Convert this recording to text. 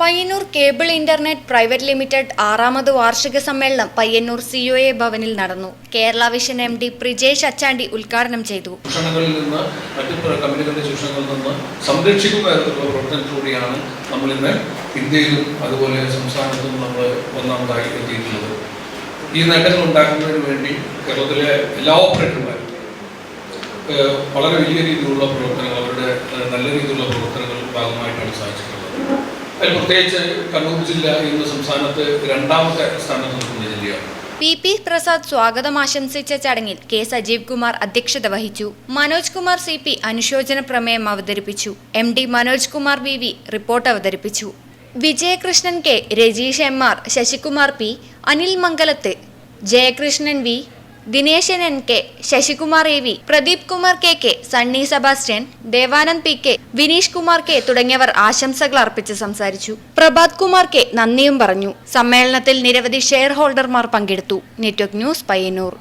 Payyanur cable internet private limited ആറാമത് വാർഷിക സമ്മേളനം പയ്യന്നൂർ സിഒഎ ഭവനിൽ നടന്നു. Kerala vision M D Prijesh Achandi ഉദ്ഘാടനം ചെയ്തു. ചൂഷണങ്ങളിൽ നിന്ന് മറ്റു കമ്പനികളുടെ ചൂഷണങ്ങളിൽ നിന്ന് സംരക്ഷിക്കുന്ന തരത്തിലുള്ള പ്രവർത്തനത്തിലൂടെയാണ് നമ്മളിന്ന് ഇന്ത്യയിലും അതുപോലെ സംസ്ഥാനത്തും നമ്മൾ ഒന്നാമതായി എത്തിയിട്ടുള്ളത്. ഈ നേട്ടങ്ങൾ ഉണ്ടാക്കുന്നതിന് വേണ്ടി കേരളത്തിലെ എല്ലാ ഓപ്പറേറ്റർമാരും വളരെ വലിയ രീതിയിലുള്ള പ്രവർത്തനങ്ങൾ അവരുടെ നല്ല രീതിയിലുള്ള പ്രവർത്തനങ്ങൾ ഭാഗമായിട്ടാണ് സാധിച്ചിട്ടുള്ളത്. അതിൽ പ്രത്യേകിച്ച് കണ്ണൂർ ജില്ല ഇന്ന് സംസ്ഥാനത്ത് രണ്ടാമത്തെ സ്ഥാനത്ത് നിൽക്കുന്ന ജില്ലയാണ്. പി പി പ്രസാദ് സ്വാഗതം ആശംസിച്ച ചടങ്ങിൽ കെ സജീവ് കുമാർ അധ്യക്ഷത വഹിച്ചു. മനോജ് കുമാർ സി പി അനുശോചന പ്രമേയം അവതരിപ്പിച്ചു. M D Manoj Kumar V V report അവതരിപ്പിച്ചു. Vijayakrishnan K Rajeesh M R Sasikumar P Anil Mangalath Jayakrishnan V Dineshan N K Sasikumar A V Pradeep Kumar K K Sunny Sebastian Devanand P K Vineesh Kumar K തുടങ്ങിയവർ ആശംസകൾ അർപ്പിച്ച് സംസാരിച്ചു. Prabhat Kumar K നന്ദിയും പറഞ്ഞു. സമ്മേളനത്തിൽ നിരവധി share ഹോൾഡർമാർ പങ്കെടുത്തു. Network news Payyanur.